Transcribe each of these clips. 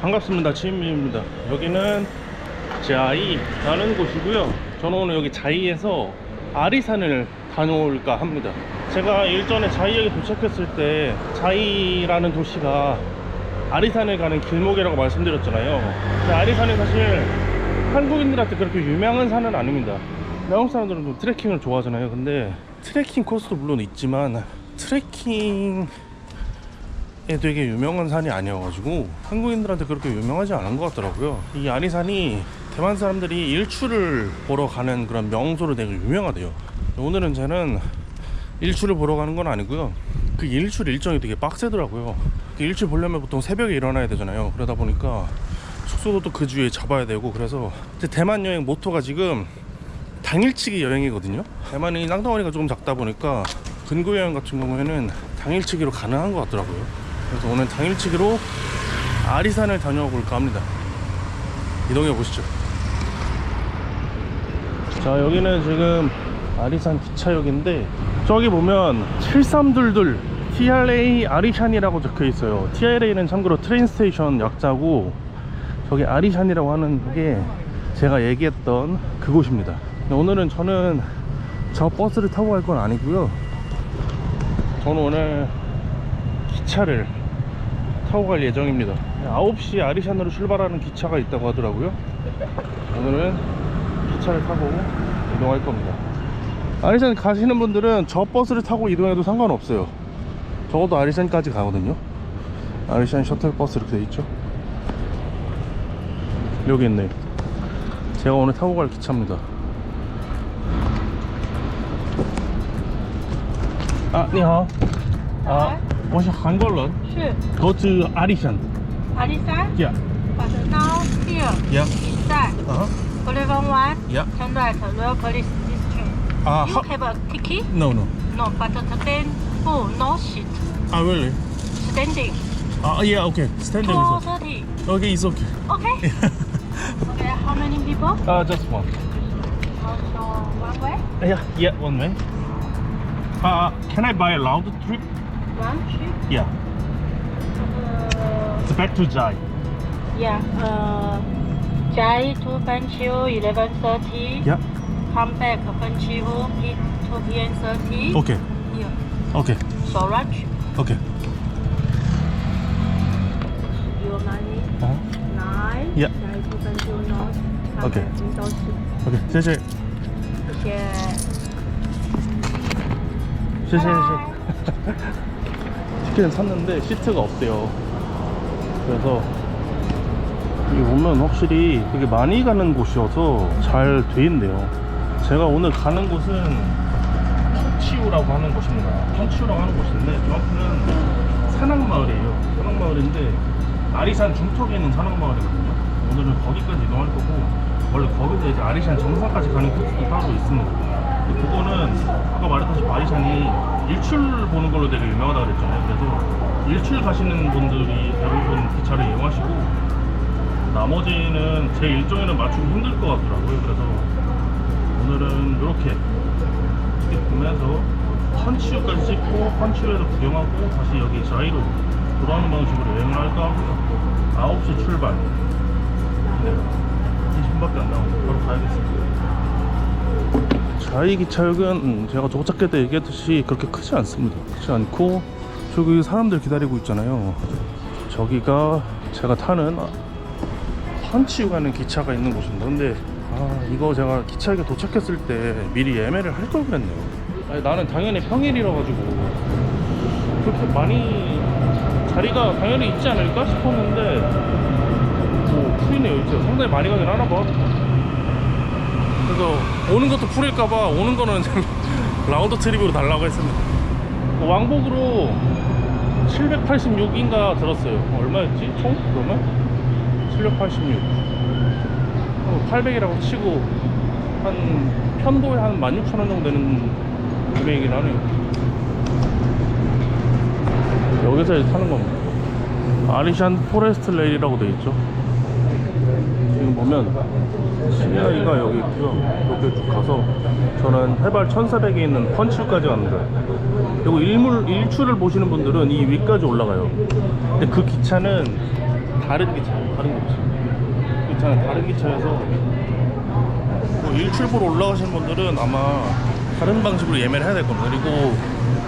반갑습니다. 치인민입니다. 여기는 자이 라는 곳이고요. 저는 오늘 여기 자이에서 아리산을 다녀올까 합니다. 제가 일전에 자이역에 도착했을 때 자이라는 도시가 아리산을 가는 길목이라고 말씀드렸잖아요. 근데 아리산이 사실 한국인들한테 그렇게 유명한 산은 아닙니다. 외국 사람들은 좀 트레킹을 좋아하잖아요. 근데 트레킹 코스도 물론 있지만 트레킹 에 되게 유명한 산이 아니어가지고 한국인들한테 그렇게 유명하지 않은 것 같더라고요. 이 아리산이 대만 사람들이 일출을 보러 가는 그런 명소로 되게 유명하대요. 오늘은 저는 일출을 보러 가는 건 아니고요. 그 일출 일정이 되게 빡세더라고요. 그 일출 보려면 보통 새벽에 일어나야 되잖아요. 그러다 보니까 숙소도 또 그 주에 잡아야 되고 그래서 대만 여행 모토가 지금 당일치기 여행이거든요. 대만이 땅덩어리가 조금 작다 보니까 근교 여행 같은 경우에는 당일치기로 가능한 것 같더라고요. 그래서 오늘 당일치기로 아리산을 다녀볼까 합니다. 이동해 보시죠. 자 여기는 지금 아리산 기차역인데 저기 보면 7322 TRA 아리샨이라고 적혀 있어요. TRA는 참고로 트레인 스테이션 약자고 저기 아리샨이라고 하는 게 제가 얘기했던 그곳입니다. 오늘은 저는 저 버스를 타고 갈 건 아니고요. 저는 오늘 기차를 타고 갈 예정입니다. 9시 아리샨으로 출발하는 기차가 있다고 하더라고요. 오늘은 기차를 타고 이동할 겁니다. 아리산 가시는 분들은 저 버스를 타고 이동해도 상관없어요. 적어도 아리산까지 가거든요. 아리산 셔틀 버스 이렇게 돼 있죠. 여기 있네. 제가 오늘 타고 갈 기차입니다. 아, 你好. 아, 我是韩国人.是 Go to Arishan. 阿里山 Yeah. but now here Yeah. inside Uh-huh. Polygon one Yeah. turn right Royal Police District Uh, you how- have a ticket No, no. no but today full no seat Ah, really? standing Ah, yeah, okay. Standing is okay. 230 Okay, it's okay. okay okay how many people Ah, just one. also one way Yeah, yeah, one way. Uh, can I buy a round trip? one trip Yeah. uh, It's back to Jai. yeah uh Jai to Fanchiu 1130 Yeah. come back Fanchiu P 2 p.m. 30 Okay. here Okay. so rush Okay. your money Uh-huh. nine Yeah. Jai to Fanchiu North come Okay. back window seat Okay. 谢谢.谢谢谢谢谢谢. 티켓은 샀는데 시트가 없대요. 그래서 여기 보면 확실히 되게 많이 가는 곳이어서 잘 돼 있네요. 제가 오늘 가는 곳은 펀치우라고 하는 곳입니다. 펀치우라고 하는 곳인데 정확히는 산악마을이에요. 산악마을인데 아리산 중턱에 있는 산악마을이거든요. 오늘은 거기까지 이동할 거고 원래 거기서 이제 아리산 정상까지 가는 코스도 따로 있습니다. 그거는 아까 말했다시피 아리산이 일출 보는 걸로 되게 유명하다고 그랬잖아요. 그래서 일출 가시는 분들이 대부분 기차를 이용하시고 나머지는 제 일정에는 맞추기 힘들 것 같더라고요. 그래서 오늘은 이렇게 티켓 구매해서 펀치유까지 찍고 펀치유에서 구경하고 다시 여기 자이로 돌아오는 방식으로 여행을 할까 하고요. 9시 출발. 네. 20분밖에 안 남았어요. 바로 가야겠습니다. 자이 기차역은 음, 제가 도착할 때 얘기했듯이 그렇게 크지 않습니다. 크지 않고 저기 사람들 기다리고 있잖아요. 저기가 제가 타는 펀치유 가는 기차가 있는 곳입니다. 근데 아 이거 제가 기차역에 도착했을 때 미리 예매를 할 걸 그랬네요. 아니, 나는 당연히 평일이라 가지고 그렇게 많이 자리가 당연히 있지 않을까 싶었는데 뭐 풀이네요. 이제 상당히 많이 가긴 하나 봐. 그래서 오는 것도 풀일까봐 오는 거는 라운드 트립으로 달라고 했습니다. 왕복으로 786인가 들었어요. 얼마였지? 총? 그러면? 786. 800이라고 치고 한 편도에 한 16,000원 정도 되는 금액이긴 하네요. 여기서 타는 겁니다. 아리샨 포레스트 레일이라고 돼 있죠. 지금 보면 시내가 여기 있고요. 이렇게 쭉 가서 저는 해발 1400에 있는 펀치까지 갑니다. 그리고 일물, 일출을 보시는 분들은 이 위까지 올라가요. 근데 그 기차는 다른 기차, 다른 기차. 있잖아요, 다른 기차여서 뭐 일출 보러 올라가시는 분들은 아마 다른 방식으로 예매를 해야 될 겁니다. 그리고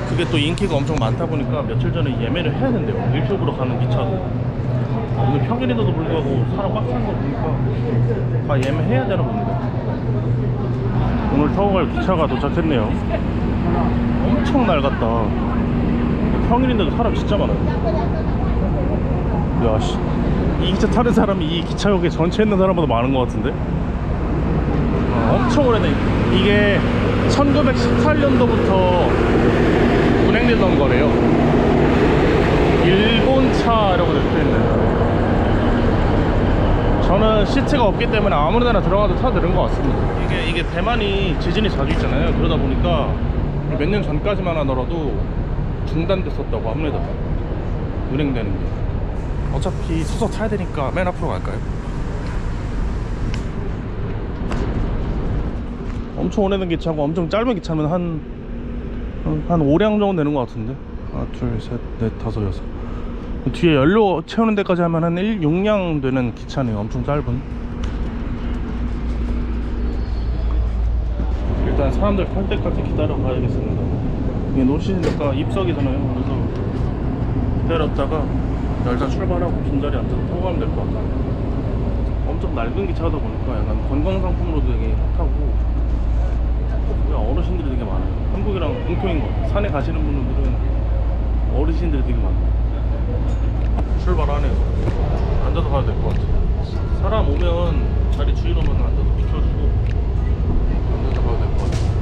그게 또 인기가 엄청 많다 보니까 며칠 전에 예매를 해야 된대요. 일출 보러 가는 기차도. 오늘 평일인데도 불구하고 사람 꽉 찬 거 보니까 다 예매해야 되나 봅니다. 오늘 타고 갈 기차가 도착했네요. 엄청 낡았다. 평일인데도 사람 진짜 많아요. 야, 씨. 이 기차 타는 사람이 이 기차역에 전체 있는 사람보다 많은 것 같은데? 아, 엄청 오래된. 이게 1918년도부터 운행되던 거래요. 일본 차라고 적혀 있네. 저는 시트가 없기 때문에 아무 데나 들어가도 되는 것 같습니다. 이게, 이게 대만이 지진이 자주 있잖아요. 그러다 보니까 몇 년 전까지만 하더라도 중단됐었다고 합니다. 운행되는 게. 어차피 서서 타야 되니까 맨 앞으로 갈까요? 엄청 오래된 기차고 엄청 짧은 기차면 한, 한, 한 5량 정도 되는 것 같은데. 하나, 둘, 셋, 넷, 다섯, 여섯. 뒤에 연료 채우는 데까지 하면 한 1, 6량 되는 기차네요. 엄청 짧은. 일단 사람들 탈 때까지 기다려 봐야겠습니다. 이게 노시니까 입석이잖아요. 그래서 기다렸다가 열차 출발하고 빈자리 앉아서 타고 가면 될 것 같아요. 엄청 낡은 기차다 보니까 약간 관광상품으로도 되게 핫하고 그냥 어르신들이 되게 많아요. 한국이랑 공통인 것 같아요. 산에 가시는 분들은 어르신들이 되게 많아요. 앉아서 가야 될 것 같아요. 사람 오면 자리 주인 오면 앉아서 비켜주고 앉아서 가야 될 것 같아요.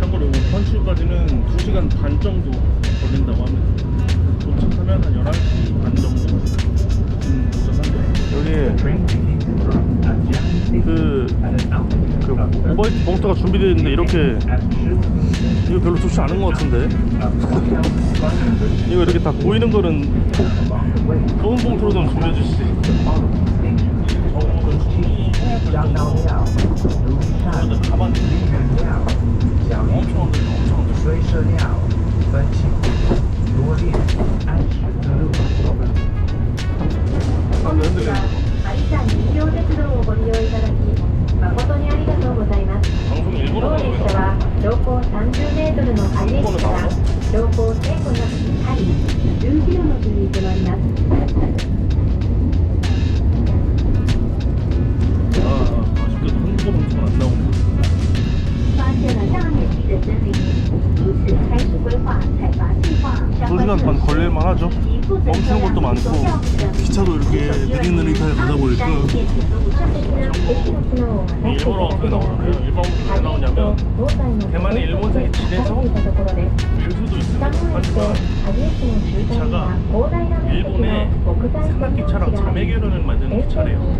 참고로 이거 컨츄까지는 2시간 반 정도 걸린다고 합니다. 도착하면 한 11시 반 정도 음, 도착한대요. 여기 그, 그 오버히트 봉투가 준비되어 있는데 이렇게 이거 별로 좋지 않은 것 같은데? 이거 이렇게 다 보이는 거는 좋은 봉투로 좀 준비해 주시지. 엄청 엄청 기차가 일본의 산악기차랑 자매결연을 만든 기차래요.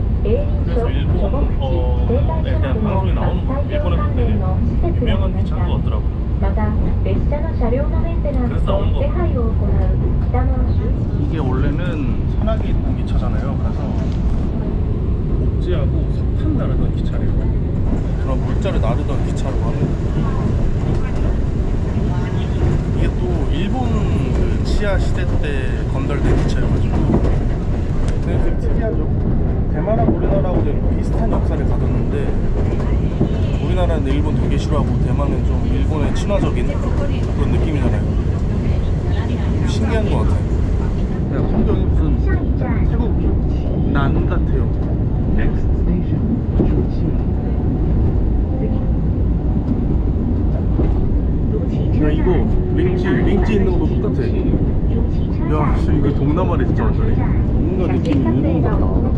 그래서 일본에 어, 네, 대한 방송이 나오는 거 일본에서 되게 유명한 기차인 것 같더라고요. 그래서 나온 거. 이게 원래는 산악이 있는 기차잖아요. 그래서 목재하고 석탄 나르던 기차래요. 그런 물자를 나르던 기차로 하는 이게 또 일본 시아 시대 때 건달된 기차여가지고. 근데 그 되게 특이하죠 대만하고 우리나라하고 되게 비슷한 역사를 가졌는데 우리나라는 일본 되게 싫어하고 대만은 좀 일본의 친화적인 그런 느낌이잖아요. 신기한 것 같아요. 그냥 성격이 무슨 태국 난 같아요. 동남아래 진짜 완전히. 뭔가 느낌이 같다. 되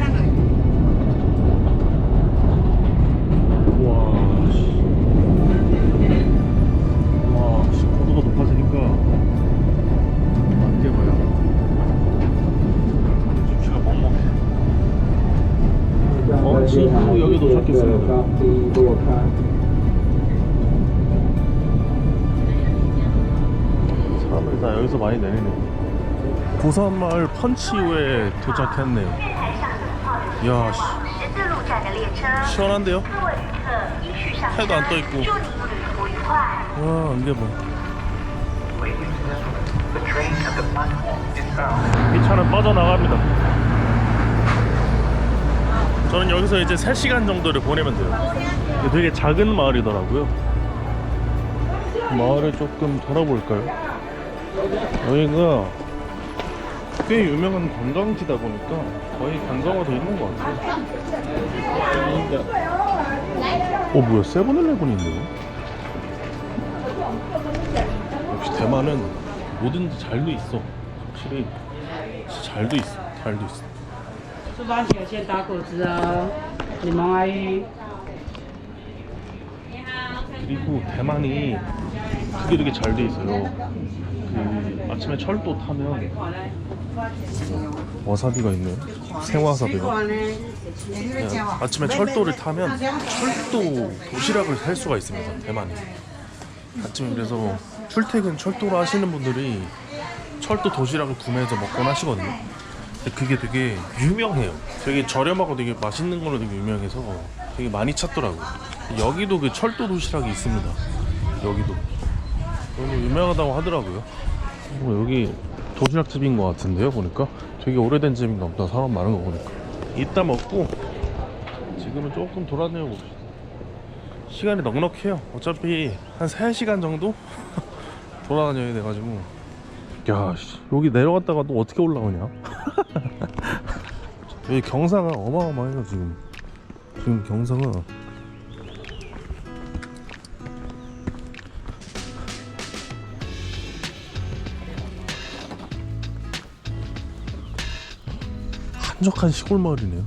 지금 여기 도착했습니다. 사람들 다 여기서 많이 내리네. 고산 마을 펀치후에 도착했네요. 야, 씨. 시원한데요? 해도 안 떠있고. 와, 이게 뭐. 이 차는 빠져나갑니다. 저는 여기서 이제 3시간 정도를 보내면 돼요. 되게 작은 마을이더라고요. 마을을 조금 돌아볼까요? 여기가 꽤 유명한 관광지다 보니까 거의 관광화돼 있는 것 같아요. 어 뭐야 세븐일레븐이 있네요. 역시 대만은 뭐든지 잘도 있어. 확실히 잘도 있어. 잘도 있어. 苏八小蟹打果汁哦，柠檬阿姨。 그리고 대만이 그게 되게 잘 돼 있어요. 그 아침에 철도 타면 와사비가 있네요. 생와사비가. 네, 아침에 철도를 타면 철도 도시락을 살 수가 있습니다. 대만이. 아침에 그래서 출퇴근 철도로 하시는 분들이 철도 도시락을 구매해서 먹곤 하시거든요. 그게 되게 유명해요. 되게 저렴하고 되게 맛있는 걸로 되게 유명해서 되게 많이 찾더라고요. 여기도 그 철도 도시락이 있습니다. 여기도. 너무 유명하다고 하더라고요. 어, 여기 도시락집인 것 같은데요, 보니까. 되게 오래된 집인가 보다, 사람 많은 거 보니까. 이따 먹고, 지금은 조금 돌아다녀 봅시다. 시간이 넉넉해요. 어차피 한 3시간 정도 돌아다녀야 돼가지고. 야, 씨, 여기 내려갔다가 또 어떻게 올라오냐? 여기 경사가 어마어마해요, 지금. 지금 경사가. 한적한 시골 마을이네요.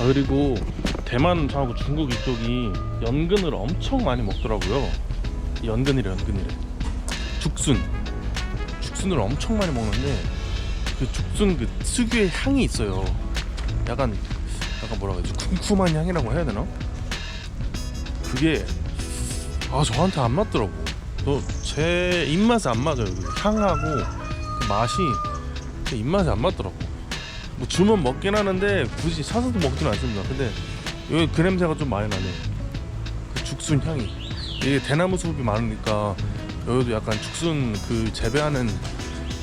아 그리고 대만 하고 중국 이쪽이 연근을 엄청 많이 먹더라고요. 연근이래 연근이래. 죽순. 죽순을 엄청 많이 먹는데 그 죽순 그 특유의 향이 있어요. 약간 약간 뭐라 그러지? 쿰쿰한 향이라고 해야 되나? 그게 아 저한테 안 맞더라고. 너제 입맛에 안 맞아요. 그 향하고 그 맛이 제 입맛에 안 맞더라고. 뭐 주면 먹긴 하는데 굳이 사서도 먹지는 않습니다. 근데 여기 그 냄새가 좀 많이 나네. 그 죽순 향이. 이게 대나무 숲이 많으니까 여기도 약간 죽순 그 재배하는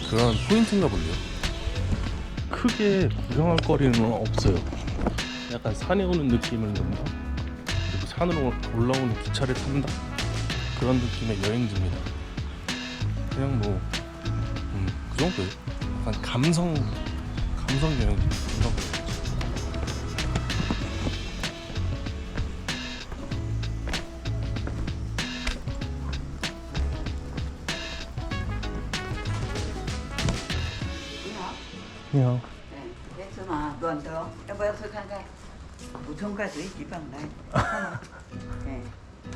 그런 포인트인가 볼래요. 크게 구경할 거리는 없어요. 약간 산에 오는 느낌을 낸다. 그리고 산으로 올라오는 기차를 탄다. 그런 느낌의 여행지입니다. 그냥 뭐, 음, 그 정도예요. 약간 감성, 감성 여행지. 감성 여행지. 你好。黑芝麻软的哦，要不要吃看看？补充钙水几棒来？哎、嗯，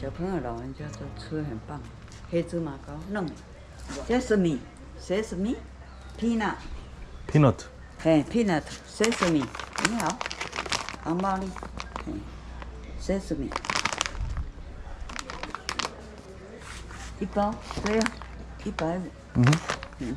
小朋友老人家都吃很棒。黑芝麻糕弄，sesame sesame peanut peanut，嘿 peanut sesame，你好，红包呢？嘿 sesame，一包对呀、一百五。嗯嗯。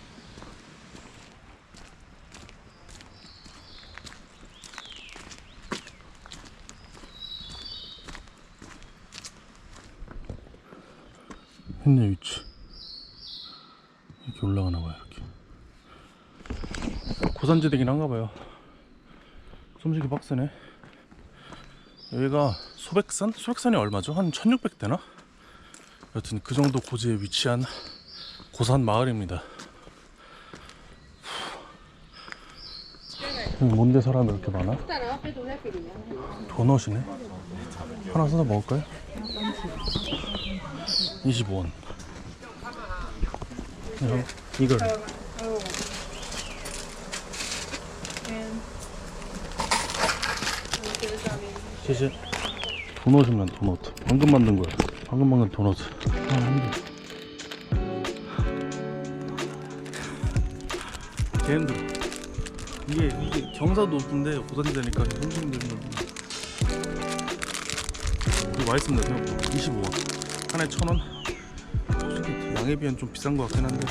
현재 위치 이렇게 올라가나 봐요 이렇게 고산지대긴 한가 봐요 숨쉬기 빡세네 여기가 소백산? 소백산이 얼마죠? 한 1600대나? 여튼 그 정도 고지에 위치한 고산 마을입니다 여기 뭔데 사람이 이렇게 많아? 도넛이네? 하나 사서 먹을까요? 25원. 이걸谢谢 도넛이면 도넛 방금 만든 거야. 방금 만든 도넛 아, 힘들어. 개 힘들어 이게 이게 경사도 높은데 고산이 되니까 엄청 힘들어 이거 맛있습니다 생각보다 25원 하나에 1000원 솔직히 양에 비하면 좀 비싼 것 같긴 한데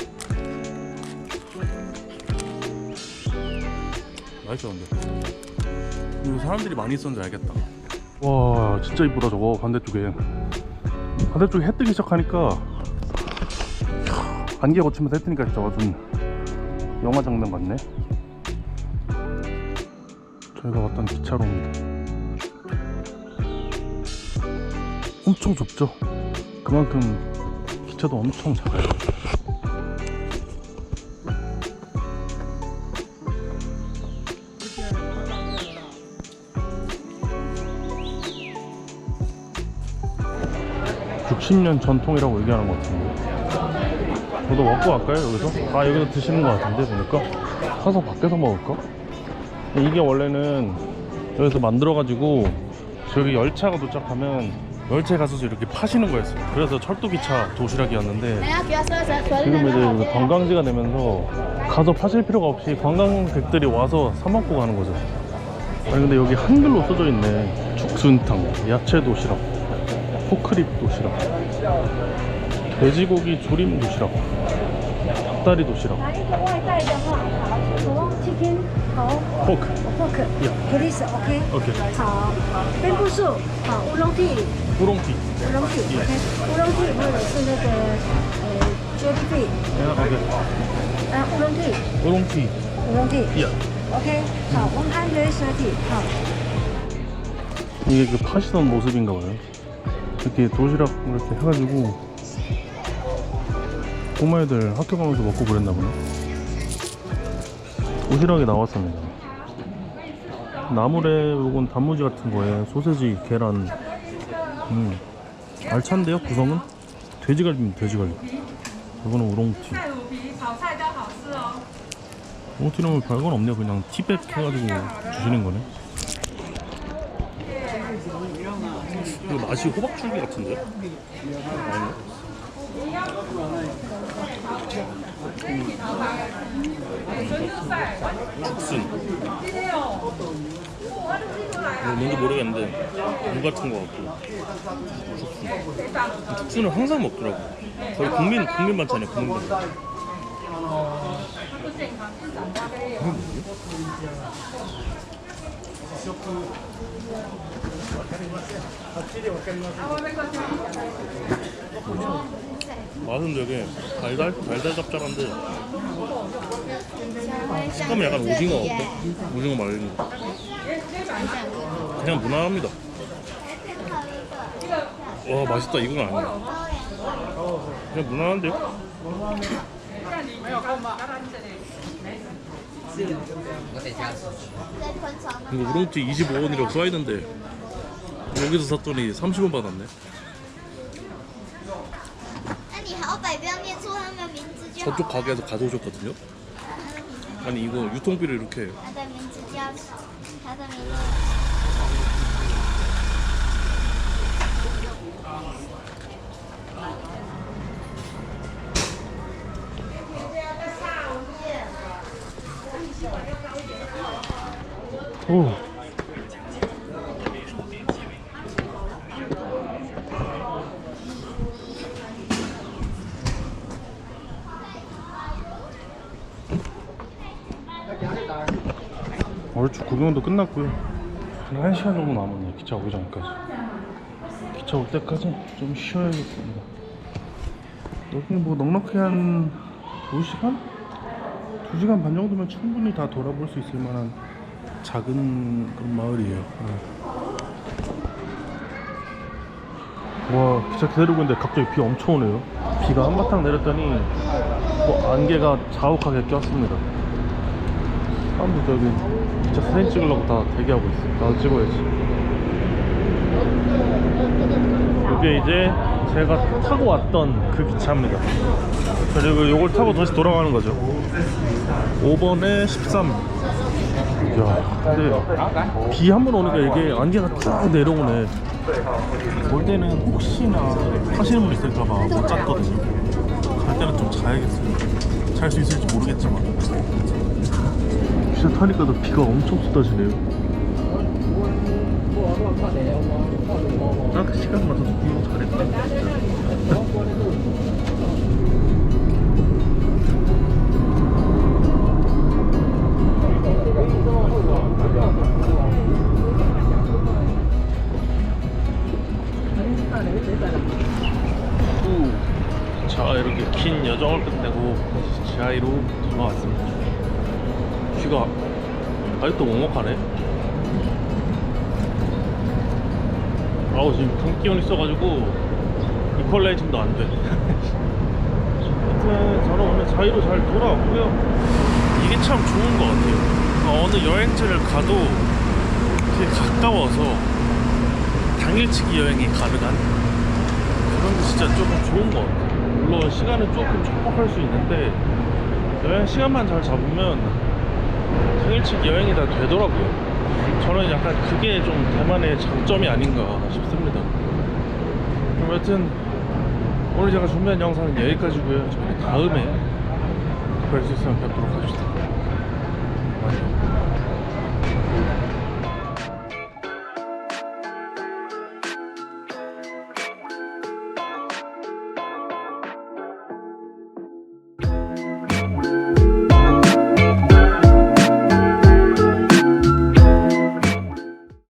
맛있어 근데 이거 사람들이 많이 있었는지 알겠다. 와 진짜 이쁘다 저거 반대쪽에. 반대쪽에 해 뜨기 시작하니까 캬, 안개 거치면서 해 뜨니까 진짜 완전 영화 장면 같네. 저희가 왔던 기차로입니다. 엄청 좁죠? 그만큼 기차도 엄청 작아요. 육 60년 전통이라고 얘기하는 것 같은데 저도 먹고 갈까요 여기서? 아 여기서 드시는 것 같은데 보니까 사서 밖에서 먹을까? 이게 원래는 여기서 만들어가지고 저기 열차가 도착하면 열차에 가서 이렇게 파시는 거였어요. 그래서 철도기차 도시락이었는데 지금 이제 관광지가 되면서 가서 파실 필요가 없이 관광객들이 와서 사 먹고 가는 거죠. 아니 근데 여기 한글로 써져 있네. 죽순탕 야채 도시락 포크립 도시락 돼지고기 조림 도시락 닭다리 도시락 chicken 好 포크 ，pork Yeah. k i r i s OK， 오케이 好，bên布树好，乌龙地， 우롱티 乌龙地 OK，乌龙地或者是那个呃 jelly bean， 오케이 呃乌龙地， 우롱티 乌龙地 야 OK，好，one hundred thirty，好。 이게 그 파시던 모습인가 봐요 이렇게 도시락 이렇게 해가지고 꼬마애들 학교 가면서 먹고 그랬나 보네 도시락이 나왔습니다 나물에 요건 단무지 같은 거에 소세지, 계란 음 알찬데요 구성은? 돼지갈비입니다 돼지갈비 이거는 우롱티 우롱티는 뭐 별건 없네요 그냥 티백 해가지고 주시는 거네 이거 맛이 호박줄기 같은데? 아닌가? 죽순. 이거 뭔지 모르겠는데 무 같은 거 같고. 죽순. 죽순을 항상 먹더라고. 거의 국민 국민 반찬이야 국민 반찬 이게 뭐지? 맛은 되게 달달 달달 짭짤한데 식감은 약간 오징어 어때? 오징어 말린 거 그냥 무난합니다. 와 맛있다. 이건 아니야. 그냥 무난한데요? 이거 우롱찌 25원이라고 써있는데 여기서 샀더니 30원 받았네 那你好歹不要念错他们名字就好 저쪽 가게에서 가져오셨거든요 아니 이거 유통비를 이렇게 他的名字叫他的名字。 오. 구경도 끝났고요. 한 1시간 정도 남았네요. 기차 오기 전까지. 기차 올 때까지 좀 쉬어야겠습니다. 여기 뭐 넉넉히 한 2시간? 2시간 반 정도면 충분히 다 돌아볼 수 있을 만한 작은 그런 마을이에요. 네. 와 기차 기다리고 있는데 갑자기 비 엄청 오네요. 비가 한바탕 내렸더니 뭐 안개가 자욱하게 꼈습니다. 사람들 저기 기차 사진 찍으려고 다 대기하고 있어. 나도 찍어야지. 이게 이제 제가 타고 왔던 그 기차입니다. 그리고 이걸 타고 다시 돌아가는 거죠. 5번에 13. 야, 근데 비 한 번 오니까 이게 안개가 쫙 내려오네. 올 때는 혹시나 타시는 분 있을까봐 못 잤거든요. 갈 때는 좀 자야겠어요. 잘 수 있을지 모르겠지만. 진짜 타니까도 비가 엄청 쏟아지네요. 지금 감기온 있어가지고 이퀄라이징도 안돼 하여튼 저는 오늘 자유로 잘 돌아왔고요 이게 참 좋은 것 같아요 어, 어느 여행지를 가도 되게 가까워서 당일치기 여행이 가능한 그런 게 진짜 조금 좋은 것 같아요. 물론 시간은 조금 촉박할 수 있는데 여행 시간만 잘 잡으면 당일치기 여행이 다 되더라고요. 저는 약간 그게 좀 대만의 장점이 아닌가 싶습니다. 그럼 여튼 오늘 제가 준비한 영상은 여기까지고요. 저희 다음에 뵐 수 있으면 뵙도록 하겠습니다.